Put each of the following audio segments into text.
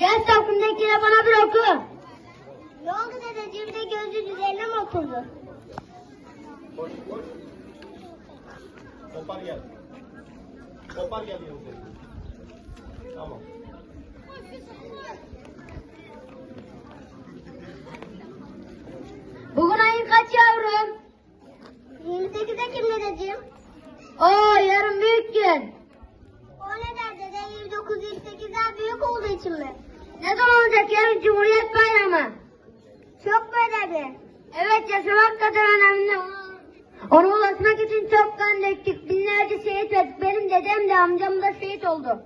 Gel safındakine bana bir oku. Ne oldu dedeciğim de gözü üzerine mi oturdu? Koş koş. Kopar gel. Kopar gel yanımda. Tamam. Bugün ayın kaç yavrum? 28 Ekim dedeciğim. Oo yarın büyük gün. O ne der dede 29 28'den büyük olduğu için mi? Ne olacak yarın Cumhuriyet Bayramı? Çok mu önemli? Evet yaşamak kadar önemli. Ona ulaşmak için çok kan döktük. Binlerce şehit ettik. Benim dedem de amcam da şehit oldu.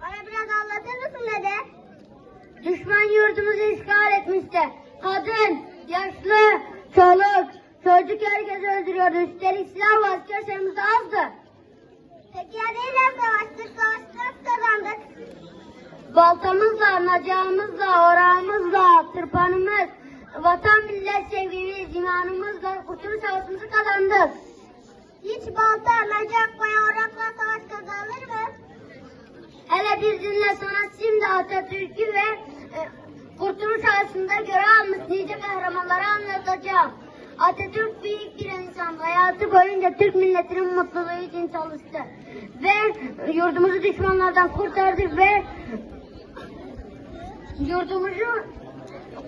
Bana biraz anlatır mısın dede? Düşman yurdumuzu işgal etmişti. Kadın, yaşlı, çoluk, çocuk herkes öldürüyordu. Üstelik silah ve asker sayımız azdı. Peki ya neyle savaştık? Savaştık. Baltamızla, nacağımızla, orağımızla, tırpanımız, vatan millet sevgimiz, imanımızla kurtuluş savaşımızı kazandık. Hiç balta, nacak veya orakla savaş kazanılır mı? Hele bir dinle sonra şimdi Atatürk'ü ve e, Kurtuluş Savaşı'nda görev almış nice kahramanları anlatacağım. Atatürk büyük bir insan. Hayatı boyunca Türk milletinin mutluluğu için çalıştı. Ve yurdumuzu düşmanlardan kurtardı ve yurdumuzu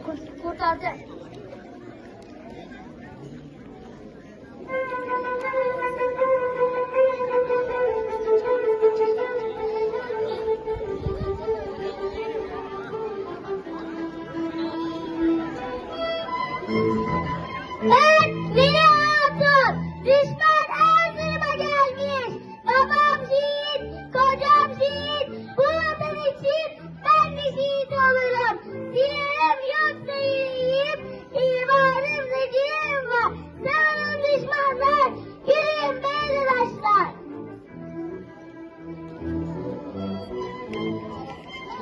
kur- kurtardı. Ben Mine Hatun. Düşman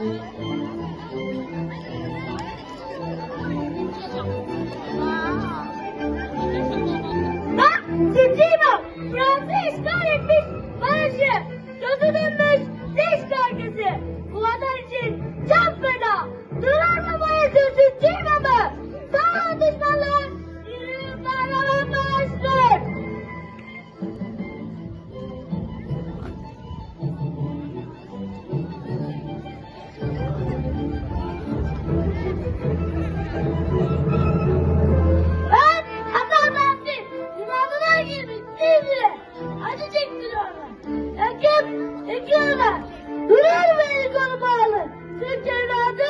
啊，姐姐们。Beni kolu bağlı.